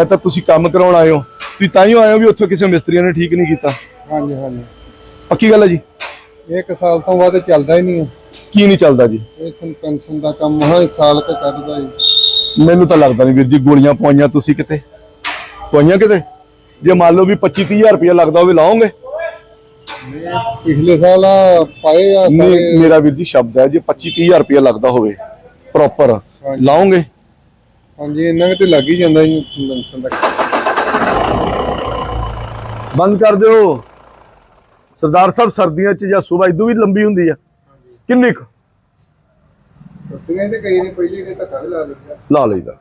ਮੈਂ ਤਾਂ ਤੁਸੀਂ ਕੰਮ ਕਰਾਉਣ ਆਏ ਹੋ। ਤੁਸੀਂ ਤਾਂ ਹੀ ਆਏ ਹੋ ਵੀ ਉੱਥੇ ਕਿਸੇ ਮਿਸਤਰੀਆਂ ਨੇ ਠੀਕ ਨਹੀਂ ਕੀਤਾ। ਹਾਂਜੀ ਹਾਂਜੀ। ਪੱਕੀ ਗੱਲ ਹੈ ਜੀ? ਇੱਕ ਸਾਲ ਤੋਂ ਵੱਧ ਚੱਲਦਾ ਹੀ ਨਹੀਂ ਹੈ। ਕੀ ਨਹੀਂ ਚੱਲਦਾ ਜੀ? ਇਹ ਪੈਨਸ਼ਨ ਦਾ ਕੰਮ ਹਾਂ ਇੱਕ ਸਾਲ ਕ ਕੱਢਦਾ ਜੀ। ਮੈਨੂੰ ਤਾਂ ਲੱਗਦਾ ਨਹੀਂ ਵੀਰ ਜੀ ਗੋਲੀਆਂ ਪਵਾਈਆਂ ਤੁਸੀਂ ਕਿਤੇ? ਪਵਾਈਆਂ ਕਿਤੇ? ਜੇ ਮੰਨ ਲਓ ਵੀ 25 30000 ਰੁਪਇਆ ਲੱਗਦਾ ਹੋਵੇ ਲਾਓਗੇ? ਪਿਛਲੇ ਸਾਲ ਪਾਏ ਆ ਨਹੀਂ ਸਾਰੇ। ਮੇਰਾ ਵੀਰ ਜੀ ਸ਼ਬਦ ਹੈ ਜੇ 25 30000 ਰੁਪਇਆ ਲੱਗਦਾ ਹੋਵੇ ਪ੍ਰੋਪਰ। ਲਾਓਗੇ? ਹਾਂਜੀ ਇੰਨਾ ਕੁ ਤੇ ਲੱਗ ਹੀ ਜਾਂਦਾ ਜੀ ਪੈਨਸ਼ਨ ਦਾ ਬੰਦ ਕਰ ਦਿਓ। ਸਰਦਾਰ ਸਾਹਿਬ ਸਰਦੀਆਂ 'ਚ ਜਾਂ ਸਵੇਰ ਇਦੋਂ ਵੀ ਲੰਬੀ ਹੁੰਦੀ ਆ। ਕਿੰਨੀ ਕੁ? ਛੁੱਟੀਆਂ ਤੇ ਕਈ ਨੇ ਪਹਿਲੇ ਨੇ ਧੱਕਾ ਵੀ ਲਾ ਲਿਆ ਲਾ ਲਈਦਾ।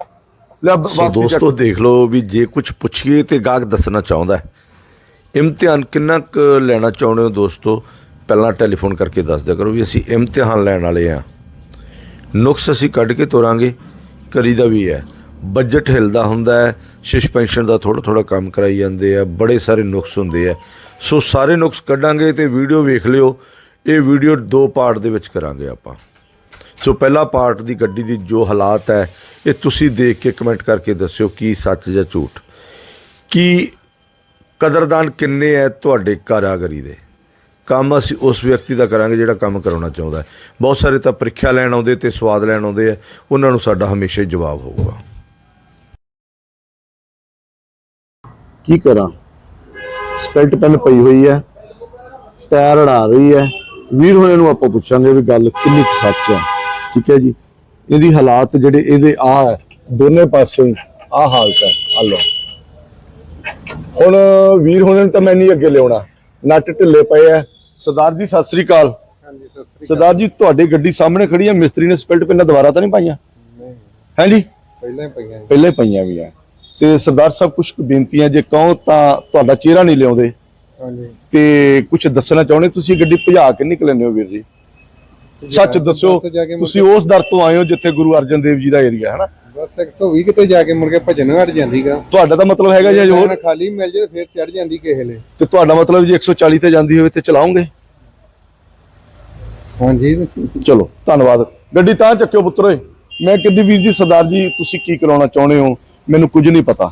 ਲੈ ਬ- ਸੋ ਵਾਪਸੀ ਚੱਕ ਦੋਸਤੋ ਦੇਖ ਲਓ ਵੀ ਜੇ ਕੁਝ ਪੁੱਛੀਏ ਤੇ ਗਾਹਕ ਦੱਸਣਾ ਚਾਹੁੰਦਾ ਹੈ। ਇਮਤਿਹਾਨ ਕਿੰਨਾ ਕੁ ਲੈਣਾ ਚਾਹੁੰਦੇ ਹੋ ਦੋਸਤੋ? ਪਹਿਲਾਂ ਟੈਲੀਫੋਨ ਕਰਕੇ ਦੱਸ ਦਿਆ ਕਰੋ ਵੀ ਅਸੀਂ ਇਮਤਿਹਾਨ ਲੈਣ ਵਾਲੇ ਆ ਨੁਕਸ ਅਸੀਂ ਕੱਢ ਕੇ ਤੋਰਾਂਗੇ। ਕਰੀਦਾ ਵੀ ਹੈ। ਬਜਟ ਹਿਲਦਾ ਹੁੰਦਾ ਹੈ, ਸ਼ਿਸ਼ ਪੈਨਸ਼ਨ ਦਾ ਥੋੜਾ ਥੋੜਾ ਕੰਮ ਕਰਾਈ ਜਾਂਦੇ ਆ, ਬੜੇ ਸਾਰੇ ਨੁਕਸ ਹੁੰਦੇ ਆ। ਸੋ ਸਾਰੇ ਨੁਕਸ ਕੱਢਾਂਗੇ ਤੇ ਵੀਡੀਓ ਵੇਖ ਲਿਓ, ਇਹ ਵੀਡੀਓ ਦੋ ਪਾਰਟ ਦੇ ਵਿੱਚ ਕਰਾਂਗੇ ਆਪਾਂ। ਸੋ ਪਹਿਲਾ ਪਾਰਟ ਦੀ ਗੱਡੀ ਦੀ ਜੋ ਹਾਲਾਤ ਹੈ, ਇਹ ਤੁਸੀਂ ਦੇਖ ਕੇ ਕਮੈਂਟ ਕਰਕੇ ਦੱਸਿਓ ਕੀ ਸੱਚ ਜਾਂ ਝੂਠ। ਕੀ ਕਦਰਦਾਨ ਕਿੰਨੇ ਹੈ ਤੁਹਾਡੇ ਕਾਰਾਗਰੀ ਦੇ? ਕੰਮ ਅਸੀਂ ਉਸ ਵਿਅਕਤੀ ਦਾ ਕਰਾਂਗੇ ਜਿਹੜਾ ਕੰਮ ਕਰਾਉਣਾ ਚਾਹੁੰਦਾ ਬਹੁਤ ਸਾਰੇ ਤਾਂ ਪ੍ਰੀਖਿਆ ਲੈਣ ਆਉਂਦੇ ਤੇ ਸਵਾਦ ਲੈਣ ਆਉਂਦੇ ਆ, ਉਹਨਾਂ ਨੂੰ ਸਾਡਾ ਹਮੇਸ਼ਾ ਹੀ ਜਵਾਬ ਹੋਊਗਾ। ਕੀ ਕਰਾਂ? ਸਪੈਲਟ ਪੈਨ ਪਈ ਹੋਈ ਹੈ। ਟਾਇਰ ਅੜਾ ਰਹੀ ਹੈ। ਵੀਰ ਹੋਣੇ ਨੂੰ ਆਪਾਂ ਪੁੱਛਾਂਗੇ ਵੀ ਗੱਲ ਕਿੰਨੀ ਕੁ ਸੱਚ ਹੈ। ਠੀਕ ਹੈ ਜੀ? ਇਹਦੀ ਹਾਲਾਤ ਜਿਹੜੇ ਇਹਦੇ ਆ ਹੈ ਦੋਨੇ ਪਾਸੇ ਆ ਹਾਲਤ ਹੈ। ਆ ਲਓ। ਹੁਣ ਵੀਰ ਹੋਣੇ ਨੂੰ ਤਾਂ ਮੈਂ ਨਹੀਂ ਅੱਗੇ ਲਿਆਉਣਾ। ਨੱਟ ਢਿੱਲੇ ਪਏ ਆ ਸਰਦਾਰ ਜੀ ਸਤਿ ਸ੍ਰੀ ਅਕਾਲ। ਹਾਂਜੀ ਸਤਿ ਸ੍ਰੀ ਸਰਦਾਰ ਜੀ ਤੁਹਾਡੀ ਗੱਡੀ ਸਾਹਮਣੇ ਖੜੀ ਹੈ। ਮਿਸਤਰੀ ਨੇ ਸਪੈਲਟ ਪੈਨਾਂ ਦੁਬਾਰਾ ਤਾਂ ਨਹੀਂ ਪਾਈਆਂ? ਨਹੀਂ। ਹੈ ਜੀ? ਪਹਿਲਾਂ ਹੀ ਪਈਆਂ। ਪਹਿਲੇ ਪਈਆਂ ਵੀ ਆ ਤੇ ਸਰਦਾਰ ਸਾਹਿਬ ਕੁਝ ਬੇਨਤੀਆਂ ਜੇ ਕਹੋ ਤਾਂ ਤੁਹਾਡਾ ਚਿਹਰਾ ਨਹੀਂ ਲਿਆਉਂਦੇ। ਹਾਂਜੀ। ਤੇ ਕੁਝ ਦੱਸਣਾ ਚਾਹੁੰਦੇ? ਤੁਸੀਂ ਗੱਡੀ ਭਜਾ ਕੇ ਨਿਕਲਨੇ ਹੋ ਵੀਰ ਜੀ। ਸੱਚ ਦੱਸੋ ਤੁਸੀਂ ਉਸ ਦਰ ਤੋਂ ਆਏ ਹੋ ਜਿੱਥੇ ਗੁਰੂ ਅਰਜਨ ਦੇਵ ਜੀ ਦਾ ਏਰੀਆ ਹੈ ਨਾ ਬਸ 120 ਕਿਤੇ ਜਾ ਕੇ ਮੁੜ ਕੇ ਭਜਨ ਹਟ ਜਾਂਦੀਗਾ ਤੁਹਾਡਾ ਤਾਂ ਮਤਲਬ ਹੈਗਾ ਜੀ ਹੋਰ ਖਾਲੀ ਮਿਲ ਜੇ ਫਿਰ ਚੜ ਜਾਂਦੀ ਕਿਸੇ ਲੇ ਤੇ ਤੁਹਾਡਾ ਮਤਲਬ ਜੀ 140 ਤੇ ਜਾਂਦੀ ਹੋਵੇ ਤੇ ਚਲਾਉਂਗੇ ਹਾਂਜੀ। ਚਲੋ ਧੰਨਵਾਦ। ਗੱਡੀ ਤਾਂ ਚੱਕਿਓ ਪੁੱਤਰੇ ਮੈਂ ਕਿੱਡੀ ਵੀਰ ਜੀ ਸਰਦਾਰ ਜੀ ਤੁਸੀਂ ਕੀ ਕਰਾਉਣਾ ਚਾਹੁੰਦੇ ਹੋ? ਮੈਨੂੰ ਕੁਝ ਨਹੀਂ ਪਤਾ।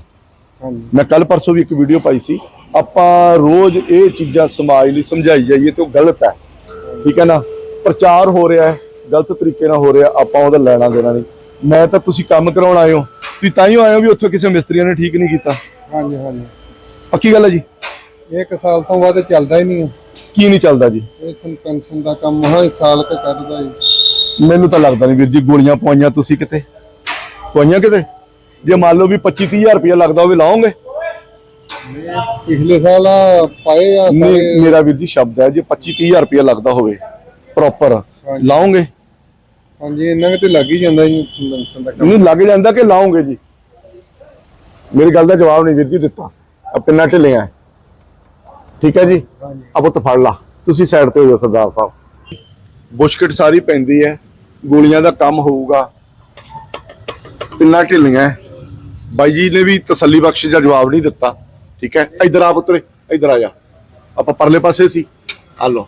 ਮੈਂ ਕੱਲ ਪਰਸੋਂ ਵੀ ਇੱਕ ਵੀਡੀਓ ਪਾਈ ਸੀ। ਆਪਾਂ ਰੋਜ਼ ਇਹ ਚੀਜ਼ਾਂ ਸਮਾਜ ਲਈ ਸਮਝਾਈ ਜਾਈਏ ਤੇ ਉਹ ਗਲਤ ਹੈ। ਠੀਕ ਹੈ ਨਾ? ਪ੍ਰਚਾਰ ਹੋ ਰਿਹਾ ਹੈ ਗਲਤ ਤਰੀਕੇ ਨਾਲ ਹੋ ਰਿਹਾ ਆਪਾਂ ਉਹਦਾ ਲੈਣਾ ਦੇਣਾ ਨਹੀਂ। ਮੈਂ ਤਾਂ ਤੁਸੀਂ ਕੰਮ ਕਰਾਉਣ ਆਏ ਹੋ ਤੁਸੀਂ ਤਾਂ ਹੀ ਆਏ ਹੋ ਵੀ ਉੱਥੇ ਕਿਸੇ ਮਿਸਤਰੀਆਂ ਨੇ ਠੀਕ ਨਹੀਂ ਕੀਤਾ। ਹਾਂਜੀ ਹਾਂਜੀ। ਪੱਕੀ ਗੱਲ ਹੈ ਜੀ? ਇਹ ਇੱਕ ਸਾਲ ਤੋਂ ਵੱਧ ਚੱਲਦਾ ਹੀ ਨਹੀਂ ਹੈ। ਕੀ ਨਹੀਂ ਚੱਲਦਾ ਜੀ? ਇਹ ਪੈਨਸ਼ਨ ਦਾ ਕੰਮ ਹਾਂ ਇੱਕ ਸਾਲ ਕ ਕੱਢਦਾ ਜੀ। ਮੈਨੂੰ ਤਾਂ ਲੱਗਦਾ ਨਹੀਂ ਵੀਰ ਜੀ ਗੋਲੀਆਂ ਪਵਾਈਆਂ ਤੁਸੀਂ ਕਿਤੇ? ਪਵਾਈਆਂ ਕਿਤੇ? ਜੇ ਮੰਨ ਲਓ ਵੀ 25 30000 ਰੁਪਇਆ ਲੱਗਦਾ ਹੋਵੇ ਲਾਓਗੇ। ਪਿਛਲੇ ਸਾਲ ਪਾਏ ਆ ਨਹੀਂ ਮੇਰਾ ਵੀਰ ਜੀ ਸ਼ਬਦ ਹੈ ਜੇ 25 30000 ਰੁਪਇਆ ਲੱਗਦਾ ਹੋਵੇ ਪ੍ਰੋਪਰ। ਲਾਓਗੇ? ਹਾਂਜੀ ਇੰਨਾ ਕੁ ਤੇ ਲੱਗ ਹੀ ਜਾਂਦਾ ਜੀ ਪੈਨਸ਼ਨ ਦਾ ਕੰਮ। ਨਹੀਂ ਲੱਗ ਜਾਂਦਾ ਕਿ ਲਾਉਂਗੇ ਜੀ? ਮੇਰੀ ਗੱਲ ਦਾ ਜਵਾਬ ਨਹੀਂ ਵੀਰ ਜੀ ਦਿੱਤਾ। ਆ ਪਿੰਨਾ ਢਿੱਲੀਆਂ ਹੈ। ਠੀਕ ਹੈ ਜੀ? ਅਬ ਤਾਂ ਫੜ ਲਾ। ਤੁਸੀਂ ਸਾਈਡ ਤੇ ਹੋ ਜਾਓ ਸਰਦਾਰ ਸਾਹਿਬ। ਬੁਸ਼ਕਟ ਸਾਰੀ ਪੈਂਦੀ ਹੈ। ਗੋਲੀਆਂ ਦਾ ਕੰਮ ਹੋਊਗਾ। ਪਿੰਨਾ ਢਿੱਲੀਆਂ ਹੈ। ਬਾਈ ਜੀ ਨੇ ਵੀ ਤਸੱਲੀ ਬਖਸ਼ ਜਿਹਾ ਜਵਾਬ ਨਹੀਂ ਦਿੱਤਾ ਠੀਕ ਹੈ? ਇੱਧਰ ਆ ਪੁੱਤਰੇ ਇੱਧਰ ਆ ਜਾ। ਆਪਾਂ ਪਰਲੇ ਪਾਸੇ ਸੀ। ਆ ਲੋ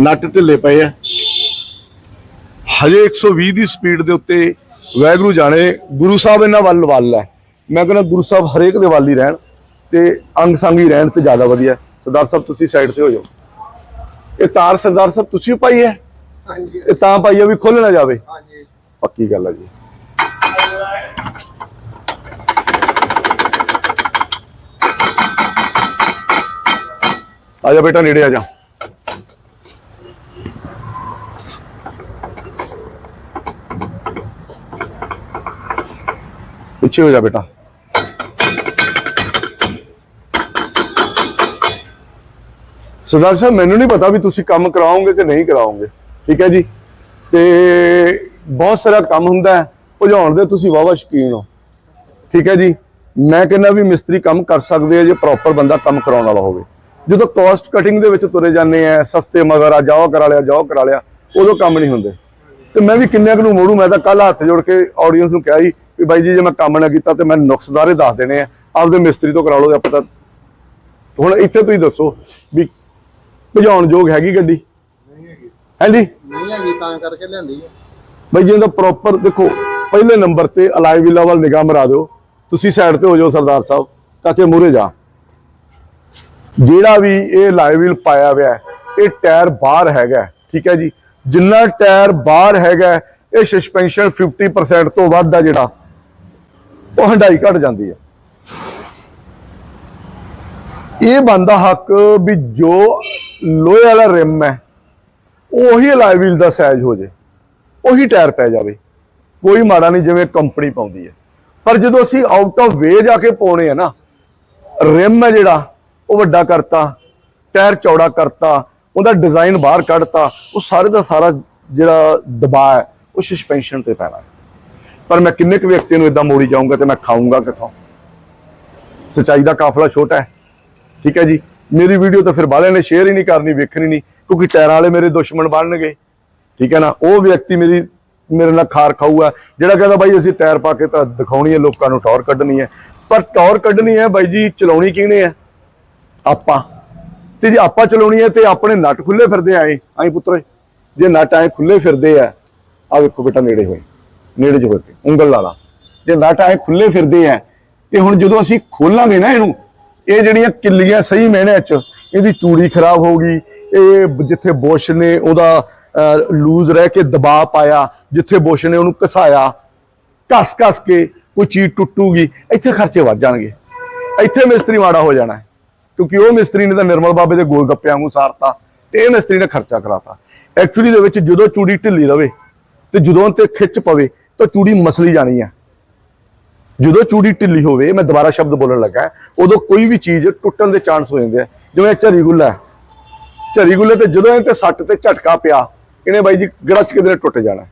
ਨੱਟ ਢਿੱਲੇ ਪਏ ਆ। ਹਜੇ 120 ਦੀ ਸਪੀਡ ਦੇ ਉੱਤੇ ਵੈਗਰੂ ਜਾਣੇ ਗੁਰੂ ਸਾਹਿਬ ਇਹਨਾਂ ਵੱਲ ਵੱਲ ਹੈ। ਮੈਂ ਕਹਿੰਦਾ ਗੁਰੂ ਸਾਹਿਬ ਹਰੇਕ ਦੇ ਵੱਲ ਹੀ ਰਹਿਣ ਤੇ ਅੰਗ ਸੰਗ ਹੀ ਰਹਿਣ ਤੇ ਜ਼ਿਆਦਾ ਵਧੀਆ। ਸਰਦਾਰ ਸਾਹਿਬ ਤੁਸੀਂ ਸਾਈਡ ਤੇ ਹੋ ਜਾਓ। ਇਹ ਤਾਰ ਸਰਦਾਰ ਸਾਹਿਬ ਤੁਸੀਂ ਪਾਈ ਹੈ? ਹਾਂਜੀ। ਇਹ ਤਾਂ ਪਾਈ ਹੈ ਵੀ ਖੁੱਲ ਨਾ ਜਾਵੇ। ਹਾਂਜੀ। ਪੱਕੀ ਗੱਲ ਹੈ ਜੀ। ਆ ਜਾ ਬੇਟਾ ਨੇੜੇ ਆ ਜਾ। ਪਿੱਛੇ ਹੋ ਜਾ ਬੇਟਾ। ਸਰਦਾਰ ਸਾਹਿਬ, ਮੈਨੂੰ ਨਹੀਂ ਪਤਾ ਵੀ ਤੁਸੀਂ ਕੰਮ ਕਰਾਓਗੇ ਕਿ ਨਹੀਂ ਕਰਾਓਗੇ। ਠੀਕ ਹੈ ਜੀ? ਤੇ ਬਹੁਤ ਸਾਰਾ ਕੰਮ ਹੁੰਦਾ ਹੈ। ਭਜਾਉਣ ਦੇ ਤੁਸੀਂ ਵਾਵਾ ਸ਼ਕੀਨ ਹੋ। ਠੀਕ ਹੈ ਜੀ? ਮੈਂ ਕਹਿੰਦਾ ਵੀ ਮਿਸਤਰੀ ਕੰਮ ਕਰ ਸਕਦੇ ਆ ਜੇ ਪ੍ਰੋਪਰ ਬੰਦਾ ਕੰਮ ਕਰਾਉਣ ਵਾਲਾ ਹੋਵੇ। ਜਦੋਂ ਕਾਸਟ ਕਟਿੰਗ ਦੇ ਵਿੱਚ ਤੁਰੇ ਜਾਂਦੇ ਆ ਸਸਤੇ ਮਗਰ ਆ ਜਾਓ ਕਰਾ ਲਿਆ ਜਾਓ ਕਰਾ ਲਿਆ ਉਦੋਂ ਕੰਮ ਨਹੀਂ ਹੁੰਦੇ। ਤੇ ਮੈਂ ਵੀ ਕਿੰਨਿਆਂ ਕੁ ਨੂੰ ਮੋੜੂ ਮੈਂ ਤਾਂ ਕੱਲ ਹੱਥ ਜੋੜ ਕੇ ਆਡੀਅנס ਨੂੰ ਕਿਹਾ ਸੀ ਵੀ ਬਾਈ ਜੀ ਜੇ ਮੈਂ ਕੰਮ ਨਾ ਕੀਤਾ ਤੇ ਮੈਂ ਨੁਕਸਦਾਰੇ ਦੱਸ ਦੇਣੇ ਆ। ਆਪਦੇ ਮਿਸਤਰੀ ਤੋਂ ਕਰਾ ਲਓ ਆਪਾਂ ਤਾਂ ਹੁਣ ਇੱਥੇ ਤੁਸੀਂ ਦੱਸੋ ਵੀ ਭਜਾਉਣ ਯੋਗ ਹੈਗੀ ਗੱਡੀ? ਨਹੀਂ ਹੈਗੀ। ਹਾਂਜੀ ਨਹੀਂ ਹੈਗੀ ਤਾਂ ਕਰਕੇ ਲਿਆਂਦੀ ਹੈ ਬਈ ਜਿਹਦਾ ਪ੍ਰੋਪਰ ਦੇਖੋ ਪਹਿਲੇ ਨੰਬਰ ਤੇ ਅਲਾਈ ਵੀਲਾਂ ਵੱਲ ਨਿਗਾਹ ਮਰਾ ਦਿਓ। ਤੁਸੀਂ ਸਾਈਡ ਤੇ ਹੋ ਜਾਓ ਸਰਦਾਰ ਸਾਹਿਬ, ਤਾਂ ਕਿ ਮੂਰੇ ਜਾ। ਜਿਹੜਾ ਵੀ ਇਹ ਲਾਈਵ ਵੀਲ ਪਾਇਆ ਹੋਇਆ ਇਹ ਟਾਇਰ ਬਾਹਰ ਹੈਗਾ ਠੀਕ ਹੈ ਜੀ? ਜਿੰਨਾ ਟਾਇਰ ਬਾਹਰ ਹੈਗਾ ਇਹ ਸਸਪੈਂਸ਼ਨ 50% ਤੋਂ ਵੱਧ ਆ ਜਿਹੜਾ, ਉਹ ਹੰਡਾਈ ਘਟ ਜਾਂਦੀ ਹੈ। ਇਹ ਬੰਦਾ ਹੱਕ ਵੀ ਜੋ ਲੋਹੇ ਵਾਲਾ ਰਿਮ ਹੈ, ਉਹੀ ਅਲਾਈ ਵੀਲ ਦਾ ਸਾਈਜ਼ ਹੋ ਜੇ, ਉਹੀ ਟਾਇਰ ਪੈ ਜਾਵੇ। ਕੋਈ ਮਾੜਾ ਨਹੀਂ ਜਿਵੇਂ ਕੰਪਨੀ ਪਾਉਂਦੀ ਹੈ। ਪਰ ਜਦੋਂ ਅਸੀਂ ਆਊਟ ਆਫ ਵੇ ਜਾ ਕੇ ਪਾਉਣੇ ਆ ਨਾ ਰਿਮ ਹੈ ਜਿਹੜਾ, ਉਹ ਵੱਡਾ ਕਰਤਾ ਟਾਇਰ ਚੌੜਾ ਕਰਤਾ, ਉਹਦਾ ਡਿਜ਼ਾਈਨ ਬਾਹਰ ਕੱਢਤਾ, ਉਹ ਸਾਰੇ ਦਾ ਸਾਰਾ ਜਿਹੜਾ ਦਬਾਅ ਹੈ, ਉਹ ਸਸਪੈਂਸ਼ਨ ਤੇ ਪੈਣਾ ਪਰ ਮੈਂ ਕਿੰਨੇ ਕੁ ਵਿਅਕਤੀ ਨੂੰ ਇਦਾਂ ਮੋੜੀ ਜਾਊਂਗਾ ਤੇ ਮੈਂ ਖਾਊਂਗਾ ਕਿੱਥੋਂ? ਸਚਾਈ ਦਾ ਕਾਫਲਾ ਛੋਟਾ ਹੈ। ਠੀਕ ਹੈ ਜੀ? ਮੇਰੀ ਵੀਡੀਓ ਤਾਂ ਫਿਰ ਬਾਲਿਆਂ ਨੇ ਸ਼ੇਅਰ ਹੀ ਨਹੀਂ ਕਰਨੀ, ਵੇਖਣੀ ਨਹੀਂ, ਕਿਉਂਕਿ ਟਾਇਰਾਂ ਵਾਲੇ ਮੇਰੇ ਦੁਸ਼ਮਣ ਬਣਨਗੇ। ਠੀਕ ਹੈ ਨਾ? ਉਹ ਵਿਅਕਤੀ ਮੇਰੀ ਮੇਰੇ ਨਾਲ ਖਾਰ ਖਾਊਗਾ ਜਿਹੜਾ ਕਹਿੰਦਾ ਬਾਈ ਅਸੀਂ ਟਾਇਰ ਪਾ ਕੇ ਤਾਂ ਦਿਖਾਉਣੀ ਹੈ ਲੋਕਾਂ ਨੂੰ ਟੌਰ ਕੱਢਣੀ ਹੈ ਪਰ ਟੌਰ ਕੱਢਣੀ ਹੈ ਬਾਈ ਜੀ, ਚਲਾਉਣੀ ਕਿਹਨੇ ਹੈ ਆਪਾਂ। ਤੇ ਜੇ ਆਪਾਂ ਚਲਾਉਣੀ ਹੈ ਤੇ ਆਪਣੇ ਨਟ ਖੁੱਲੇ ਫਿਰਦੇ ਆਏ ਆਈ ਪੁੱਤਰੇ। ਜੇ ਨਟ ਆਏ ਖੁੱਲੇ ਫਿਰਦੇ ਆ ਆ ਵੇਖੋ ਬੇਟਾ ਨੇੜੇ ਹੋਏ, ਨੇੜੇ ਜੋ ਹੋ ਕੇ ਉਂਗਲ ਲਾ ਲਾ। ਜੇ ਨਟ ਆਏ ਖੁੱਲੇ ਫਿਰਦੇ ਆ, ਤੇ ਹੁਣ ਜਦੋਂ ਅਸੀਂ ਖੋਲਾਂਗੇ ਨਾ ਇਹਨੂੰ, ਇਹ ਜਿਹੜੀਆਂ ਕਿੱਲੀਆਂ ਸਹੀ ਮੈਨੇ ਚ, ਇਹਦੀ ਚੂੜੀ ਖਰਾਬ ਹੋ ਗਈ, ਇਹ ਜਿੱਥੇ ਬੁਸ਼ ਨੇ ਉਹਦਾ ਲੂਜ਼ ਰਹਿ ਕੇ ਦਬਾਅ ਪਾਇਆ ਜਿੱਥੇ ਬੁਸ਼ ਨੇ ਉਹਨੂੰ ਘਸਾਇਆ ਘਸ ਘਸ ਕੇ ਕੋਈ ਚੀਜ਼ ਟੁੱਟੂਗੀ, ਇੱਥੇ ਖਰਚੇ ਵੱਧ ਜਾਣਗੇ। ਇੱਥੇ ਮਿਸਤਰੀ ਮਾੜਾ ਹੋ ਜਾਣਾ ਹੈ, ਕਿਉਂਕਿ ਉਹ ਮਿਸਤਰੀ ਨੇ ਤਾਂ ਨਿਰਮਲ ਬਾਬੇ ਦੇ ਗੋਲ ਗੱਪਿਆਂ ਨੂੰ ਸਾਰਤਾ, ਤੇ ਇਹ ਮਿਸਤਰੀ ਨੇ ਖਰਚਾ ਕਰਾਤਾ। ਐਕਚੁਅਲੀ ਦੇ ਵਿੱਚ ਜਦੋਂ ਚੂੜੀ ਢਿੱਲੀ ਰਵੇ, ਤੇ ਜਦੋਂ ਤੇ ਖਿੱਚ ਪਵੇ, ਤਾਂ ਚੂੜੀ ਮਸਲੀ ਜਾਣੀ ਹੈ। ਜਦੋਂ ਚੂੜੀ ਢਿੱਲੀ ਹੋਵੇ, ਮੈਂ ਦੁਬਾਰਾ ਸ਼ਬਦ ਬੋਲਣ ਲੱਗਾ ਉਦੋਂ ਕੋਈ ਵੀ ਚੀਜ਼ ਟੁੱਟਣ ਦੇ ਚਾਂਸ ਹੋ ਜਾਂਦੇ ਆ। ਜਿਵੇਂ ਝਰੀ ਗੁੱਲਾ ਹੈ। ਝਰੀ ਗੁੱਲੇ ਤੇ ਜਦੋਂ ਇਹ ਤੇ ਸੱਟ ਤੇ ਝਟਕਾ ਪਿਆ, ਇਹਨੇ ਬਾਈ ਜੀ ਗੜਚ ਕਿਧਰੇ ਟੁੱਟ ਜਾਣਾ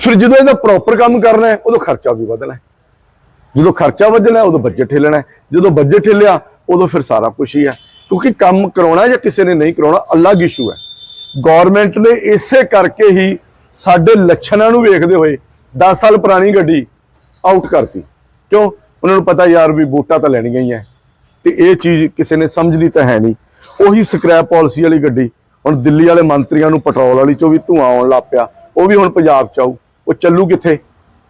ਫਿਰ ਜਦੋਂ ਇਹਦਾ ਪ੍ਰੋਪਰ ਕੰਮ ਕਰਨਾ ਹੈ, ਉਦੋਂ ਖਰਚਾ ਵੀ ਵਧਣਾ ਹੈ। ਜਦੋਂ ਖਰਚਾ ਵਧਣਾ, ਉਦੋਂ ਬਜਟ ਹਿੱਲਣਾ ਜਦੋਂ ਬਜਟ ਹਿੱਲਿਆ ਉਦੋਂ ਫਿਰ ਸਾਰਾ ਕੁਝ ਹੀ ਹੈ। ਕਿਉਂਕਿ ਕੰਮ ਕਰਾਉਣਾ ਜਾਂ ਕਿਸੇ ਨੇ ਨਹੀਂ ਕਰਾਉਣਾ, ਅਲੱਗ ਇਸ਼ੂ ਹੈ। ਗਵਰਨਮੈਂਟ ਨੇ ਇਸੇ ਕਰਕੇ ਹੀ ਸਾਡੇ ਲੱਛਣਾਂ ਨੂੰ ਵੇਖਦੇ ਹੋਏ 10 ਸਾਲ ਪੁਰਾਣੀ ਗੱਡੀ ਆਊਟ ਕਰਤੀ। ਕਿਉਂ? ਉਹਨਾਂ ਨੂੰ ਪਤਾ ਯਾਰ ਵੀ ਵੋਟਾਂ ਤਾਂ ਲੈਣੀਆਂ ਹੀ ਹੈ। ਤੇ ਇਹ ਚੀਜ਼ ਕਿਸੇ ਨੇ ਸਮਝਦੀ ਤਾਂ ਹੈ ਨਹੀਂ। ਉਹੀ ਸਕ੍ਰੈਪ ਪਾਲਿਸੀ ਵਾਲੀ ਗੱਡੀ, ਹੁਣ ਦਿੱਲੀ ਵਾਲੇ ਮੰਤਰੀਆਂ ਨੂੰ ਪੈਟਰੋਲ ਵਾਲੀ ਚੋਂ ਵੀ ਧੂਆਂ ਆਉਣ ਲੱਗ ਪਿਆ। ਉਹ ਵੀ ਹੁਣ ਪੰਜਾਬ ਚ ਆਊ। ਉਹ ਚੱਲੂ ਕਿੱਥੇ?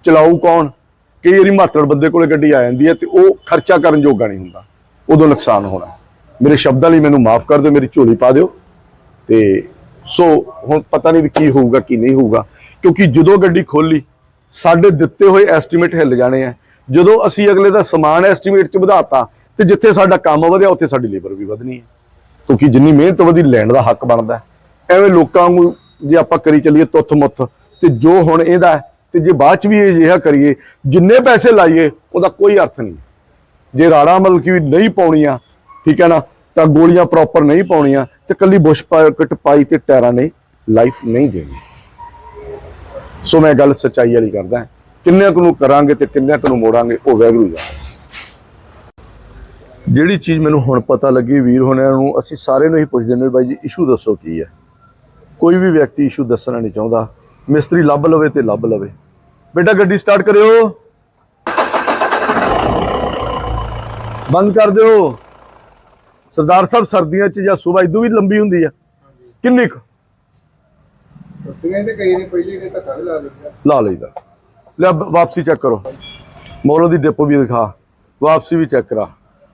ਚਲਾਊ ਕੌਣ? ਕਈ ਵਾਰੀ ਮਾਤੜ ਬੰਦੇ ਕੋਲੇ ਗੱਡੀ ਆ ਜਾਂਦੀ ਹੈ ਤੇ ਉਹ ਖਰਚਾ ਕਰਨ ਜੋਗਾ ਨਹੀਂ ਹੁੰਦਾ। ਉਦੋਂ ਨੁਕਸਾਨ ਹੋਣਾ। ਮੇਰੇ ਸ਼ਬਦਾਂ ਲਈ ਮੈਨੂੰ ਮਾਫ ਕਰ ਦਿਓ, ਮੇਰੀ ਝੋਲੀ ਪਾ ਦਿਓ। ਤੇ ਸੋ ਹੁਣ ਪਤਾ ਨਹੀਂ ਵੀ ਕੀ ਹੋਊਗਾ, ਕੀ ਨਹੀਂ ਹੋਊਗਾ। ਕਿਉਂਕਿ ਜਦੋਂ ਗੱਡੀ ਖੋਲੀ, ਸਾਡੇ ਦਿੱਤੇ ਹੋਏ ਐਸਟੀਮੇਟ ਹਿੱਲ ਜਾਣੇ ਆ। ਜਦੋਂ ਅਸੀਂ ਅਗਲੇ ਦਾ ਸਮਾਨ ਐਸਟੀਮੇਟ ਚ ਵਧਾਤਾ, ਤੇ ਜਿੱਥੇ ਸਾਡਾ ਕੰਮ ਵਧਿਆ, ਉੱਥੇ ਸਾਡੀ ਲੇਬਰ ਵੀ ਵਧਣੀ ਹੈ। ਕਿਉਂਕਿ ਜਿੰਨੀ ਮਿਹਨਤ ਵਧੀ, ਲੈਣ ਦਾ ਹੱਕ ਬਣਦਾ। ਐਵੇਂ ਲੋਕਾਂ ਨੂੰ ਜੇ ਆਪਾਂ ਕਰੀ ਚੱਲੀਏ ਤੁੱਥ ਮੁੱਥ ਤੇ ਜੋ ਹੁਣ ਇਹਦਾ ਹੈ, ਤੇ ਜੇ ਬਾਅਦ ਚ ਵੀ ਇਹ ਜਿਹਾ ਕਰੀਏ ਜਿੰਨੇ ਪੈਸੇ ਲਾਈਏ ਉਹਦਾ ਕੋਈ ਅਰਥ ਨਹੀਂ। ਜੇ ਰਾੜਾ ਮਤਲਬ ਕਿ ਨਹੀਂ ਪਾਉਣੀਆਂ ਠੀਕ ਹੈ ਨਾ ਤਾਂ ਗੋਲੀਆਂ ਪ੍ਰੋਪਰ ਨਹੀਂ ਪਾਉਣੀਆਂ ਤੇ ਕੱਲੀ ਬੁਸ਼ ਪਾਕਟ ਪਾਈ ਤੇ ਟਾਇਰਾਂ ਨੇ ਲਾਈਫ ਨਹੀਂ ਦੇਣੀ। ਸੋ ਮੈਂ ਗੱਲ ਸੱਚਾਈ ਵਾਲੀ ਕਰਦਾ ਕਿੰਨੇ ਕੁ ਨੂੰ ਕਰਾਂਗੇ ਤੇ ਕਿੰਨੇ ਕੁ ਨੂੰ ਮੋੜਾਂਗੇ ਉਹ ਵੈਗਰੂ ਜਾਣੇ ਜਿਹੜੀ ਚੀਜ਼ ਮੈਨੂੰ ਹੁਣ ਪਤਾ ਲੱਗੀ ਵੀਰ ਹੋਣਿਆਂ ਨੂੰ ਅਸੀਂ ਸਾਰੇ ਨੂੰ ਹੀ ਪੁੱਛਦੇ ਨੇ ਬਾਈ ਜੀ ਇਸ਼ੂ ਦੱਸੋ ਕੀ ਹੈ? ਕੋਈ ਵੀ ਵਿਅਕਤੀ ਇਸ਼ੂ ਦੱਸਣਾ ਨਹੀਂ ਚਾਹੁੰਦਾ। ਮਿਸਤਰੀ ਲੱਭ ਲਵੇ ਤੇ ਲੱਭ ਲਵੇ। ਬੇਟਾ ਗੱਡੀ ਸਟਾਰਟ ਕਰਿਓ। ਬੰਦ ਕਰ ਦਿਓ। ਸਰਦਾਰ ਸਾਹਿਬ ਸਰਦੀਆਂ 'ਚ ਜਾਂ ਸਵੇਰ ਇਦੋਂ ਵੀ ਲੰਬੀ ਹੁੰਦੀ ਆ। ਕਿੰਨੀ ਕੁ? ਛੁੱਟੀਆਂ ਤੇ ਕਈ ਨੇ ਪਹਿਲੇ ਨੇ ਧੱਕਾ ਵੀ ਲਾ ਲਿਆ ਲਾ ਲਈਦਾ। ਲੈ ਵਾਪਸੀ ਚੈੱਕ ਕਰੋ। ਮੋਲੋ ਦੀ ਡਿਪੋ ਵੀ ਦਿਖਾ। ਵਾਪਸੀ ਵੀ ਚੈੱਕ ਕਰਾ।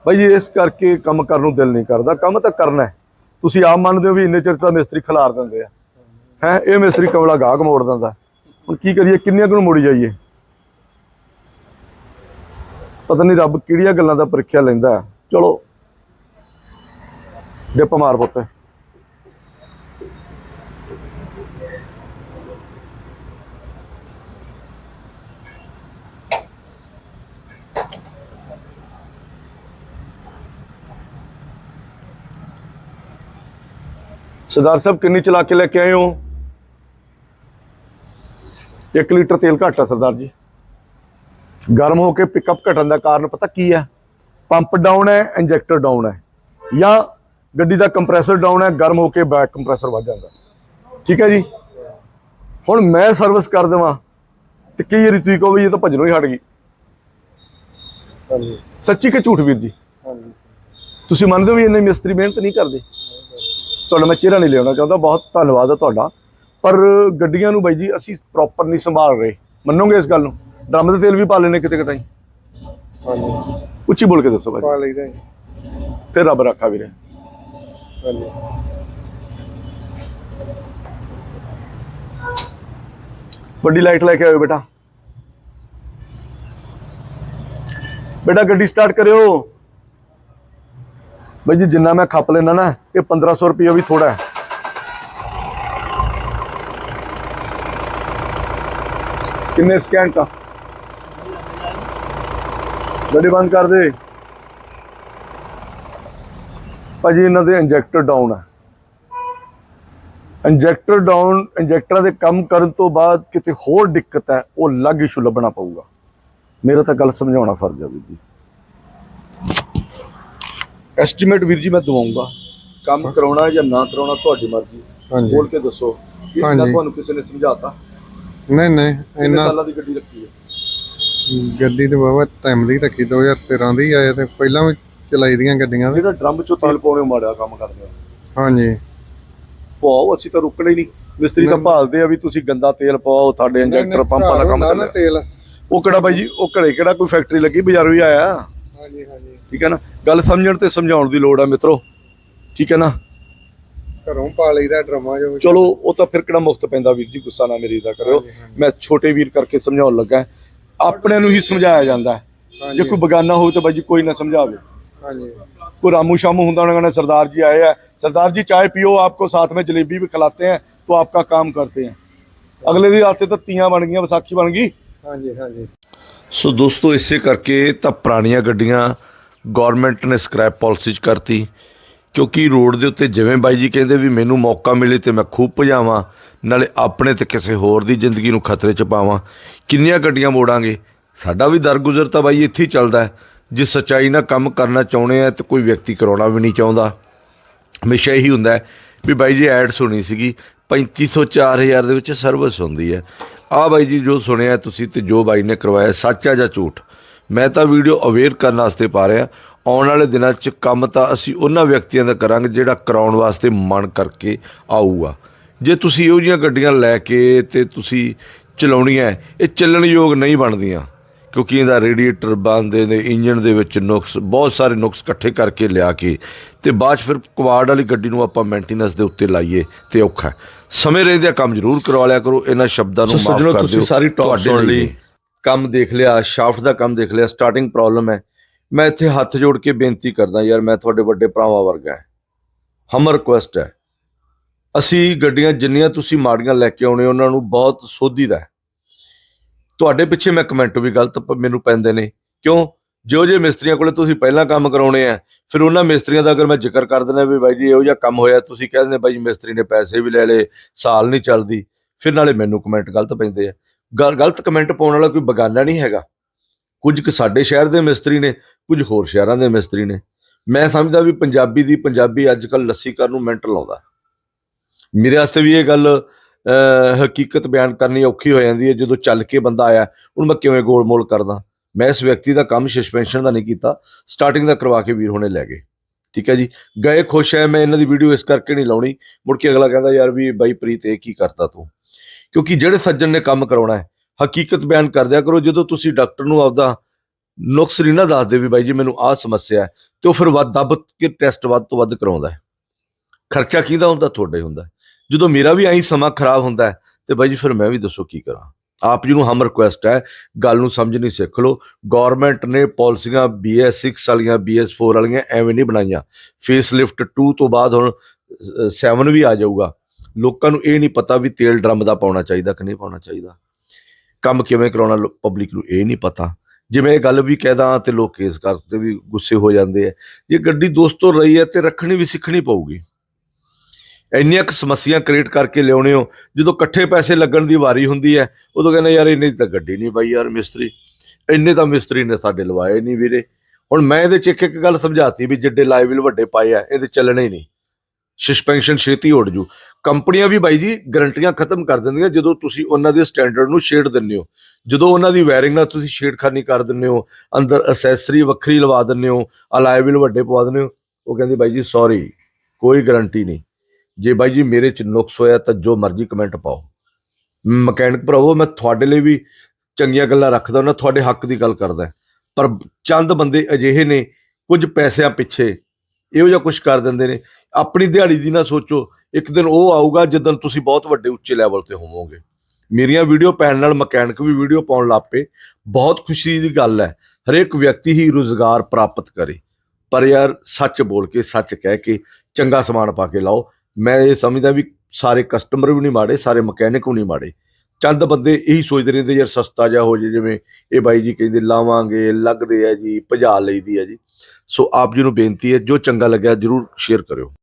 ਭਾਈ ਇਸ ਕਰਕੇ ਕੰਮ ਕਰਨ ਨੂੰ ਦਿਲ ਨਹੀਂ ਕਰਦਾ। ਕੰਮ ਤਾਂ ਕਰਨਾ ਤੁਸੀਂ ਆਪ ਮੰਨਦੇ ਹੋ ਵੀ ਇੰਨੇ ਚਿਰ ਤਾਂ ਮਿਸਤਰੀ ਖਿਲਾਰ ਦਿੰਦੇ ਆ। ਹੈ, ਇਹ ਮਿਸਤਰੀ ਕਮਲਾ ਗਾਹਕ ਮੋੜ ਦਿੰਦਾ। ਹੁਣ ਕੀ ਕਰੀਏ, ਕਿੰਨੀਆਂ ਕੁ ਨੂੰ ਮੋੜੀ ਜਾਈਏ? ਪਤਾ ਨਹੀਂ ਰੱਬ ਕਿਹੜੀਆਂ ਗੱਲਾਂ ਦਾ ਪ੍ਰੀਖਿਆ ਲੈਂਦਾ ਹੈ। ਚਲੋ। ਡਿੱਪ ਮਾਰ ਪੁੱਤ। ਸਰਦਾਰ ਸਾਹਿਬ, ਕਿੰਨੀ ਚਲਾ ਕੇ ਲੈ ਕੇ ਆਏ ਹੋ? 1 ਲੀਟਰ ਤੇਲ ਘੱਟ ਆ ਸਰਦਾਰ ਜੀ। ਗਰਮ ਹੋ ਕੇ ਪਿਕਅਪ ਘਟਣ ਦਾ ਕਾਰਨ ਪਤਾ ਕੀ ਹੈ ਪੰਪ ਡਾਊਨ ਹੈ ਇੰਜੈਕਟਰ ਡਾਊਨ ਹੈ। ਜਾਂ ਗੱਡੀ ਦਾ ਕੰਪਰੈਸਰ ਡਾਊਨ ਹੈ ਗਰਮ ਹੋ ਕੇ ਬੈਕ ਕੰਪਰੈਸਰ ਵੱਧ ਜਾਂਦਾ। ਠੀਕ ਹੈ ਜੀ? ਹੁਣ ਮੈਂ ਸਰਵਿਸ ਕਰ ਦੇਵਾਂ ਤੇ ਕਈ ਵਾਰੀ ਤੁਸੀਂ ਕਹੋ ਵੀ ਇਹ ਤਾਂ ਭੱਜਣੋਂ ਹੀ ਹਟ ਗਈ। ਹਾਂਜੀ। ਸੱਚੀ ਕਿ ਝੂਠ ਵੀਰ ਜੀ? ਹਾਂਜੀ। ਤੁਸੀਂ ਮੰਨਦੇ ਹੋ ਵੀ ਇੰਨੇ ਮਿਸਤਰੀ ਮਿਹਨਤ ਨਹੀਂ ਕਰਦੇ? ਤੁਹਾਡਾ ਮੈਂ ਚਿਹਰਾ ਨਹੀਂ ਲਿਆਉਣਾ ਚਾਹੁੰਦਾ ਬਹੁਤ ਧੰਨਵਾਦ ਹੈ ਤੁਹਾਡਾ। ਪਰ ਗੱਡੀਆਂ ਨੂੰ ਬਾਈ ਜੀ ਅਸੀਂ ਪ੍ਰੋਪਰ ਨਹੀਂ ਸੰਭਾਲ ਰਹੇ। ਮੰਨੋਗੇ ਇਸ ਗੱਲ ਨੂੰ? ਡਰਮ ਦੇ ਤੇਲ ਵੀ ਪਾ ਲੈਣੇ ਕਿਤੇ ਕਿਤੇ ਹਾਂਜੀ। ਉੱਚੀ ਬੋਲ ਕੇ ਦੱਸੋ ਬਾਈ। ਪਾ ਲਈਦਾ ਜੀ। ਤੇ ਰੱਬ ਰੱਖਾ ਵੀਰੇ। ਹਾਂਜੀ। ਵੱਡੀ ਲਾਈਟ ਲੈ ਕੇ ਆਇਓ ਬੇਟਾ। ਬੇਟਾ ਗੱਡੀ ਸਟਾਰਟ ਕਰਿਓ। ਬਾਈ ਜੀ ਜਿੰਨਾ ਮੈਂ ਖੱਪ ਲੈਣਾ ਨਾ ਇਹ 1500 ਰੁਪਏ ਵੀ ਥੋੜਾ ਹੈ। ਕਿੰਨੇ ਸਕੈਨ का ਗੱਡੀ ਬੰਦ ਕਰ ਦੇ। ਭਾਜੀ ਇਹਨਾਂ ਦੇ ਇੰਜੈਕਟਰ ਡਾਊਨ ਹੈ ਇੰਜੈਕਟਰ ਡਾਊਨ ਇੰਜੈਕਟਰਾਂ ਦੇ ਕੰਮ ਕਰਨ ਤੋਂ ਬਾਅਦ ਕਿਤੇ ਹੋਰ ਦਿੱਕਤ ਹੈ ਉਹ ਅਲੱਗ ਇਸ਼ੂ ਲੱਭਣਾ ਪਊਗਾ। ਮੇਰਾ ਤਾਂ ਗੱਲ ਸਮਝਾਉਣਾ ਫਰਜ਼ ਹੈ ਵੀਰ ਜੀ ਐਸਟੀਮੇਟ ਵੀਰ ਜੀ ਮੈਂ ਦਵਾਉਂਗਾ। ਕੰਮ ਕਰਾਉਣਾ ਜਾਂ ਨਾ ਕਰਾਉਣਾ ਤੁਹਾਡੀ ਮਰਜ਼ੀ। ਬੋਲ ਕੇ ਦੱਸੋ। ਕਿ। ਤੁਹਾਨੂੰ ਕਿਸੇ ਨੇ ਸਮਝਾਤਾ। ਨਹੀਂ ਨਹੀਂ ਕਿੰਨੇ ਇੰਨਾ ਸਾਲਾਂ ਦੀ ਗੱਡੀ ਰੱਖੀ ਹੈ? ਗੱਡੀ ਤੇ ਬਾਬਾ ਟਾਈਮ ਦੀ ਰੱਖੀ 2013 ਦੀ ਆਏ ਤੇ ਪਹਿਲਾਂ ਵੀ ਚਲਾਈ ਦੀਆਂ ਗੱਡੀਆਂ ਤੇ ਜਿਹੜਾ ਡਰਮ ਚੋਂ ਤੇਲ ਪਾਉਣੇ ਮਾੜਾ ਕੰਮ ਕਰਦੇ ਆ। ਹਾਂਜੀ। ਪਾਓ ਅਸੀਂ ਤਾਂ ਰੁਕਣਾ ਹੀ ਨਹੀਂ। ਮਿਸਤਰੀ ਤਾਂ ਭਾਲਦੇ ਆ ਵੀ ਤੁਸੀਂ ਗੰਦਾ ਤੇਲ ਪਾਓ ਤੁਹਾਡੇ ਇੰਜੈਕਟਰ ਪੰਪਾਂ ਦਾ ਕੰਮ ਨਾ ਚੱਲੇ ਤੇਲ। ਉਹ ਕਿਹੜਾ ਬਾਈ ਜੀ ਉਹ ਘਰੇ ਕਿਹੜਾ ਕੋਈ ਫੈਕਟਰੀ ਲੱਗੀ ਬਾਜ਼ਾਰੋਂ ਹੀ ਆਇਆ। ਹਾਂਜੀ ਹਾਂਜੀ। ਠੀਕ ਹੈ ਨਾ? ਗੱਲ ਸਮਝਣ ਤੇ ਸਮਝਾਉਣ ਦੀ ਲੋੜ ਹੈ ਮਿੱਤਰੋ। ਠੀਕ ਹੈ ਨਾ? ਘਰੋਂ ਪਾ ਲਈਦਾ ਡਰਮਾ ਜੋ ਚਲੋ ਉਹ ਤਾਂ ਫਿਰ ਕਿਹੜਾ ਮੁਫਤ ਪੈਂਦਾ ਵੀਰ ਜੀ ਗੁੱਸਾ ਨਾ ਮੇਰੀ ਦਾ ਕਰਿਓ। ਮੈਂ ਛੋਟੇ ਵੀਰ ਕਰਕੇ ਸਮਝਾਉਣ ਲੱਗਾ। ਆਪਣੇ ਨੂੰ ਹੀ ਸਮਝਾਇਆ ਜਾਂਦਾ ਜੇ ਕੋਈ ਬਗਾਨਾ ਹੋਵੇ ਤਾਂ ਬਾਈ ਕੋਈ ਨਾ ਸਮਝਾਵੇ। ਹਾਂਜੀ। ਕੋਈ ਰਾਮੂ ਸ਼ਾਮੂ ਹੁੰਦਾ ਉਹਨਾਂ ਕਹਿੰਦਾ ਸਰਦਾਰ ਜੀ ਆਏ ਆ। ਸਰਦਾਰ ਜੀ ਚਾਹ ਪੀਓ ਆਪਕੋ ਸਾਥ ਵਿੱਚ ਜਲੇਬੀ ਵੀ ਖਿਲਾਤੇ ਹੈ ਤੋ ਆਪਕਾ ਕੰਮ ਕਰਤੇ ਹੈ ਅਗਲੇ ਦੀ ਆਸਤੇ ਤਾਂ ਤੀਆਂ ਬਣ ਗਈਆਂ ਵਿਸਾਖੀ ਬਣ ਗਈ। ਹਾਂਜੀ ਹਾਂਜੀ। ਸੋ ਦੋਸਤੋ ਇਸੇ ਕਰਕੇ ਤਾਂ ਪੁਰਾਣੀਆਂ ਗੱਡੀਆਂ ਗਵਰਨਮੈਂਟ ਨੇ ਸਕ੍ਰੈਪ ਪਾਲਿਸੀ ਚ ਕਰਤੀ। ਕਿਉਂਕਿ ਰੋਡ ਦੇ ਉੱਤੇ ਜਿਵੇਂ ਬਾਈ ਜੀ ਕਹਿੰਦੇ ਵੀ ਮੈਨੂੰ ਮੌਕਾ ਮਿਲੇ ਤੇ ਮੈਂ ਖੂਬ ਭਜਾਵਾਂ, ਨਾਲੇ ਆਪਣੇ ਤੇ ਕਿਸੇ ਹੋਰ ਦੀ ਜ਼ਿੰਦਗੀ ਨੂੰ ਖਤਰੇ 'ਚ ਪਾਵਾਂ। ਕਿੰਨੀਆਂ ਗੱਡੀਆਂ ਮੋੜਾਂਗੇ? ਸਾਡਾ ਵੀ ਦਰਗੁਜ਼ਰ ਤਾਂ ਬਾਈ ਇੱਥੇ ਹੀ ਚੱਲਦਾ ਹੈ। ਜੇ ਸੱਚਾਈ ਨਾਲ ਕੰਮ ਕਰਨਾ ਚਾਹੁੰਦੇ ਆ ਤੇ ਕੋਈ ਵਿਅਕਤੀ ਕਰਾਉਣਾ ਵੀ ਨਹੀਂ ਚਾਹੁੰਦਾ। ਹਮੇਸ਼ਾ ਇਹੀ ਹੁੰਦਾ ਹੈ ਵੀ ਬਾਈ ਜੀ ਐਡ ਸੁਣੀ ਸੀਗੀ 3500 4000 ਦੇ ਵਿੱਚ ਸਰਵਿਸ ਹੁੰਦੀ ਹੈ। ਆ ਬਾਈ ਜੀ ਜੋ ਸੁਣਿਆ ਤੁਸੀਂ ਤੇ ਜੋ ਬਾਈ ਨੇ ਕਰਵਾਇਆ, ਸੱਚ ਆ ਜਾਂ ਝੂਠ? ਮੈਂ ਤਾਂ ਵੀਡੀਓ ਅਵੇਅਰ ਕਰਨ ਵਾਸਤੇ ਪਾ ਰਿਹਾ। ਆਉਣ ਵਾਲੇ ਦਿਨਾਂ 'ਚ ਕੰਮ ਤਾਂ ਅਸੀਂ ਉਹਨਾਂ ਵਿਅਕਤੀਆਂ ਦਾ ਕਰਾਂਗੇ ਜਿਹੜਾ ਕਰਾਉਣ ਵਾਸਤੇ ਮਨ ਕਰਕੇ ਆਊਗਾ। ਜੇ ਤੁਸੀਂ ਇਹੋ ਜਿਹੀਆਂ ਗੱਡੀਆਂ ਲੈ ਕੇ ਤੇ ਤੁਸੀਂ ਚਲਾਉਣੀਆਂ ਇਹ ਚੱਲਣ ਯੋਗ ਨਹੀਂ ਬਣਦੀਆਂ। ਕਿਉਂਕਿ ਇਹਦਾ ਰੇਡੀਏਟਰ ਬੰਦੇ ਨੇ ਇੰਜਨ ਦੇ ਵਿੱਚ ਨੁਕਸ ਬਹੁਤ ਸਾਰੇ ਨੁਕਸ ਇਕੱਠੇ ਕਰਕੇ ਲਿਆ ਕੇ ਤੇ ਬਾਅਦ ਫਿਰ ਕੁਆਡ ਵਾਲੀ ਗੱਡੀ ਨੂੰ ਆਪਾਂ ਮੇਨਟੇਨੈਂਸ ਦੇ ਉੱਤੇ ਲਾਈਏ ਤੇ ਔਖਾ। ਸਮੇਂ ਰਹਿੰਦਿਆਂ ਕੰਮ ਜ਼ਰੂਰ ਕਰਵਾ ਲਿਆ ਕਰੋ ਇਹਨਾਂ ਸ਼ਬਦਾਂ ਨੂੰ ਮਾਫ ਕਰ ਦਿਓ ਤੁਸੀਂ ਸਾਰੀ ਟੌਪ ਸੁਣ ਲਈ ਕੰਮ ਦੇਖ ਲਿਆ ਸ਼ਾਫਟ ਦਾ ਕੰਮ ਦੇਖ ਲਿਆ ਸਟਾਰਟਿੰਗ ਪ੍ਰੋਬਲਮ ਹੈ। ਮੈਂ ਇੱਥੇ ਹੱਥ ਜੋੜ ਕੇ ਬੇਨਤੀ ਕਰਦਾ ਯਾਰ, ਮੈਂ ਤੁਹਾਡੇ ਵੱਡੇ ਭਰਾਵਾਂ ਵਰਗਾ ਹੈ। ਹਮ ਰਿਕੁਐਸਟ ਹੈ। ਅਸੀਂ ਗੱਡੀਆਂ ਜਿੰਨੀਆਂ ਤੁਸੀਂ ਮਾੜੀਆਂ ਲੈ ਕੇ ਆਉਣੇ ਉਹਨਾਂ ਨੂੰ ਬਹੁਤ ਸੋਧੀਦਾ ਹੈ। ਤੁਹਾਡੇ ਪਿੱਛੇ ਮੈਂ ਕਮੈਂਟ ਵੀ ਗਲਤ ਪ- ਮੈਨੂੰ ਪੈਂਦੇ ਨੇ। ਕਿਉਂ? ਜੋ ਜੇ ਮਿਸਤਰੀਆਂ ਕੋਲੇ ਤੁਸੀਂ ਪਹਿਲਾਂ ਕੰਮ ਕਰਾਉਣੇ ਆ, ਫਿਰ ਉਹਨਾਂ ਮਿਸਤਰੀਆਂ ਦਾ ਅਗਰ ਮੈਂ ਜ਼ਿਕਰ ਕਰ ਦਿੰਦਾ ਵੀ ਬਾਈ ਜੀ ਇਹੋ ਜਿਹਾ ਕੰਮ ਹੋਇਆ, ਤੁਸੀਂ ਕਹਿ ਦਿੰਦੇ ਬਾਈ ਮਿਸਤਰੀ ਨੇ ਪੈਸੇ ਵੀ ਲੈ ਲਏ, ਸਾਲ ਨਹੀਂ ਚੱਲਦੀ। ਫਿਰ ਨਾਲੇ ਮੈਨੂੰ ਕਮੈਂਟ ਗਲਤ ਪੈਂਦੇ ਆ। ਗਲ- ਗਲਤ ਕਮੈਂਟ ਪਾਉਣ ਵਾਲਾ ਕੋਈ ਬਗਾਨਾ ਨਹੀਂ ਹੈਗਾ। ਕੁਝ ਕੁ ਸਾਡੇ ਸ਼ਹਿਰ ਦੇ ਮਿਸਤਰੀ ਨੇ ਕੁਝ ਹੋਰ ਸ਼ਹਿਰਾਂ ਦੇ ਮਿਸਤਰੀ ਨੇ। ਮੈਂ ਸਮਝਦਾ ਵੀ ਪੰਜਾਬੀ ਦੀ ਪੰਜਾਬੀ ਅੱਜ ਕੱਲ ਲੱਸੀ ਕਰਨ ਨੂੰ ਮਿੰਟ ਲਾਉਂਦਾ। ਮੇਰੇ ਵਾਸਤੇ ਵੀ ਇਹ ਗੱਲ ਹਕੀਕਤ ਬਿਆਨ ਕਰਨੀ ਔਖੀ ਹੋ ਜਾਂਦੀ ਹੈ। ਜਦੋਂ ਚੱਲ ਕੇ ਬੰਦਾ ਆਇਆ ਹੁਣ ਮੈਂ ਕਿਵੇਂ ਗੋਲ-ਮੋਲ ਕਰਦਾ? ਮੈਂ ਇਸ ਵਿਅਕਤੀ ਦਾ ਕੰਮ ਸਸਪੈਂਸ਼ਨ ਦਾ ਨਹੀਂ ਕੀਤਾ ਸਟਾਰਟਿੰਗ ਦਾ ਕਰਵਾ ਕੇ ਵੀਰ ਹੋਣੇ ਲੈ ਗਏ। ਠੀਕ ਹੈ ਜੀ? ਗਏ, ਖੁਸ਼ ਹੈ, ਮੈਂ ਇਹਨਾਂ ਦੀ ਵੀਡੀਓ ਇਸ ਕਰਕੇ ਨਹੀਂ ਲਾਉਣੀ। ਮੁੜ ਕੇ ਅਗਲਾ ਕਹਿੰਦਾ, ਯਾਰ ਵੀ ਬਾਈ ਪ੍ਰੀਤ, ਇਹ ਕੀ ਕਰਦਾ ਤੂੰ? ਕਿਉਂਕਿ ਜਿਹੜੇ ਸੱਜਣ ਨੇ ਕੰਮ ਕਰਾਉਣਾ ਹੈ, ਹਕੀਕਤ ਬਿਆਨ ਕਰ ਦਿਆ ਕਰੋ। ਜਦੋਂ ਤੁਸੀਂ ਡਾਕਟਰ ਨੂੰ ਆਪਦਾ ਨੁਕਸ ਨਹੀਂ ਨਾ ਦੱਸਦੇ ਵੀ ਬਾਈ ਜੀ ਮੈਨੂੰ ਆਹ ਸਮੱਸਿਆ ਹੈ ਤੇ ਉਹ ਫਿਰ ਵੱਧ ਦੱਬ ਕੇ ਟੈਸਟ ਵੱਧ ਤੋਂ ਵੱਧ ਕਰਾਉਂਦਾ ਹੈ। ਖਰਚਾ ਕਿਹਦਾ ਹੁੰਦਾ? ਤੁਹਾਡੇ ਹੁੰਦਾ ਜਦੋਂ ਮੇਰਾ ਵੀ ਐਂ ਸਮਾਂ ਖਰਾਬ ਹੁੰਦਾ ਹੈ, ਤੇ ਬਾਈ ਜੀ ਫਿਰ ਮੈਂ ਵੀ ਦੱਸੋ ਕੀ ਕਰਾਂ? ਆਪ ਜੀ ਨੂੰ ਹਮ ਰਿਕੁਐਸਟ ਹੈ ਗੱਲ ਨੂੰ ਸਮਝਣੀ ਸਿੱਖ ਲਓ। ਗਵਰਨਮੈਂਟ ਨੇ ਪਾਲਿਸੀਆਂ BS6 ਵਾਲੀਆਂ BS4 ਵਾਲੀਆਂ ਐਵੇਂ ਨਹੀਂ ਬਣਾਈਆਂ। ਫੇਸ ਲਿਫਟ 2 ਤੋਂ ਬਾਅਦ ਹੁਣ 7 ਵੀ ਆ ਜਾਊਗਾ। ਲੋਕਾਂ ਨੂੰ ਇਹ ਨਹੀਂ ਪਤਾ ਵੀ ਤੇਲ ਡਰਮ ਦਾ ਪਾਉਣਾ ਚਾਹੀਦਾ ਕਿ ਨਹੀਂ ਪਾਉਣਾ ਚਾਹੀਦਾ। ਕੰਮ ਕਿਵੇਂ ਕਰਾਉਣਾ ਪਬਲਿਕ ਨੂੰ ਇਹ ਨਹੀਂ ਪਤਾ। ਜਿਵੇਂ ਇਹ ਗੱਲ ਵੀ ਕਹਿਦਾ ਤੇ ਲੋਕ ਕੇਸ ਕਰਦੇ ਵੀ ਗੁੱਸੇ ਹੋ ਜਾਂਦੇ ਆ। ਜੇ ਗੱਡੀ ਦੋਸਤੋ ਰਹੀ ਹੈ ਤੇ ਰੱਖਣੀ ਵੀ ਸਿੱਖਣੀ ਪਊਗੀ। ਇੰਨੀਆਂ ਕੁ ਸਮੱਸਿਆ ਕ੍ਰੀਏਟ ਕਰਕੇ ਲਿਆਉਣੇ ਹੋ, ਜਦੋਂ ਇਕੱਠੇ ਪੈਸੇ ਲੱਗਣ ਦੀ ਵਾਰੀ ਹੁੰਦੀ ਹੈ, ਉਦੋਂ ਕਹਿੰਦੇ ਯਾਰ ਇੰਨੀ ਤਾਂ ਗੱਡੀ ਨਹੀਂ ਬਾਈ ਯਾਰ ਮਿਸਤਰੀ, ਇੰਨੇ ਤਾਂ ਮਿਸਤਰੀ ਨੇ ਸਾਡੇ ਲਵਾਏ ਨਹੀਂ ਵੀਰੇ। ਹੁਣ ਮੈਂ ਇਹਦੇ ਚ ਇੱਕ ਇੱਕ ਗੱਲ ਸਮਝਾਤੀ ਵੀ ਜਿੱਡੇ ਲਾਈਵਲ ਵੱਡੇ ਪਾਏ ਆ, ਇਹਦੇ ਚੱਲਣੇ ਹੀ ਨਹੀਂ। ਸਸਪੈਂਸ਼ਨ ਛੇਤੀ ਉੱਡ ਜੂ। ਕੰਪਨੀਆਂ ਵੀ ਬਾਈ ਜੀ ਗਰੰਟੀਆਂ ਖਤਮ ਕਰ ਦਿੰਦੀਆਂ ਜਦੋਂ ਤੁਸੀਂ ਉਹਨਾਂ ਦੇ ਸਟੈਂਡਰਡ ਨੂੰ ਛੇੜ ਦਿੰਦੇ ਹੋ। ਜਦੋਂ ਉਹਨਾਂ ਦੀ ਵਾਇਰਿੰਗ ਨਾਲ ਤੁਸੀਂ ਛੇੜਖਾਨੀ ਕਰ ਦਿੰਦੇ ਹੋ, ਅੰਦਰ ਅਸੈਸਰੀ ਵੱਖਰੀ ਲਵਾ ਦਿੰਦੇ ਹੋ ਅਲਾਈਵਲ ਵੱਡੇ ਪਵਾ ਦਿੰਦੇ ਹੋ, ਉਹ ਕਹਿੰਦੀ ਬਾਈ ਜੀ ਸੌਰੀ ਕੋਈ ਗਰੰਟੀ ਨਹੀਂ। ਜੇ ਬਾਈ ਜੀ ਮੇਰੇ ਚ ਨੁਕਸ ਹੋਇਆ ਤਾਂ ਜੋ ਮਰਜ਼ੀ ਕਮੈਂਟ ਪਾਓ। ਮਕੈਨਿਕ ਭਰਾਵੋ, ਮੈਂ ਤੁਹਾਡੇ ਲਈ ਵੀ ਚੰਗੀਆਂ ਗੱਲਾਂ ਰੱਖਦਾ ਨਾ ਤੁਹਾਡੇ ਹੱਕ ਦੀ ਗੱਲ ਕਰਦਾ। ਪਰ ਚੰਦ ਬੰਦੇ ਅਜਿਹੇ ਨੇ, ਕੁਝ ਪੈਸਿਆਂ ਪਿੱਛੇ, ਇਹੋ ਜਿਹਾ ਕੁਝ ਕਰ ਦਿੰਦੇ ਨੇ। ਆਪਣੀ ਦਿਹਾੜੀ ਦੀ ਨਾ ਸੋਚੋ, ਇੱਕ ਦਿਨ ਉਹ ਆਊਗਾ ਜਦੋਂ ਤੁਸੀਂ ਬਹੁਤ ਵੱਡੇ ਉੱਚੇ ਲੈਵਲ ਤੇ ਹੋਵੋਗੇ। ਮੇਰੀਆਂ ਵੀਡੀਓ ਪੈਣ ਨਾਲ ਮਕੈਨਿਕ ਵੀ ਵੀਡੀਓ ਪਾਉਣ ਲੱਗ ਪਏ। ਬਹੁਤ ਖੁਸ਼ੀ ਦੀ ਗੱਲ ਹੈ, ਹਰੇਕ ਵਿਅਕਤੀ ਹੀ ਰੋਜ਼ਗਾਰ ਪ੍ਰਾਪਤ ਕਰੇ। ਪਰ ਯਾਰ, ਸੱਚ ਬੋਲ ਕੇ, ਸੱਚ ਕਹਿ ਕੇ, ਚੰਗਾ ਸਮਾਨ ਪਾ ਕੇ ਲਾਓ। ਮੈਂ ਇਹ ਸਮਝਦਾ ਵੀ ਸਾਰੇ ਕਸਟਮਰ ਵੀ ਨਹੀਂ ਮਾੜੇ, ਸਾਰੇ ਮਕੈਨਿਕ ਵੀ ਨਹੀਂ ਮਾੜੇ। ਚੰਦ ਬੰਦੇ ਇਹੀ ਸੋਚਦੇ ਰਹਿੰਦੇ, ਯਾਰ ਸਸਤਾ ਜਿਹਾ ਹੋ ਜੇ ਜਿਵੇਂ ਇਹ ਬਾਈ ਜੀ ਕਹਿੰਦੇ, ਲਾਵਾਂਗੇ, ਲੱਗਦੇ ਆ ਜੀ, ਭਜਾ ਲਈਦੀ ਆ ਜੀ। ਸੋ ਆਪ ਜੀ ਨੂੰ ਬੇਨਤੀ ਹੈ, ਜੋ ਚੰਗਾ ਲੱਗਿਆ, ਜਰੂਰ ਸ਼ੇਅਰ ਕਰਿਓ।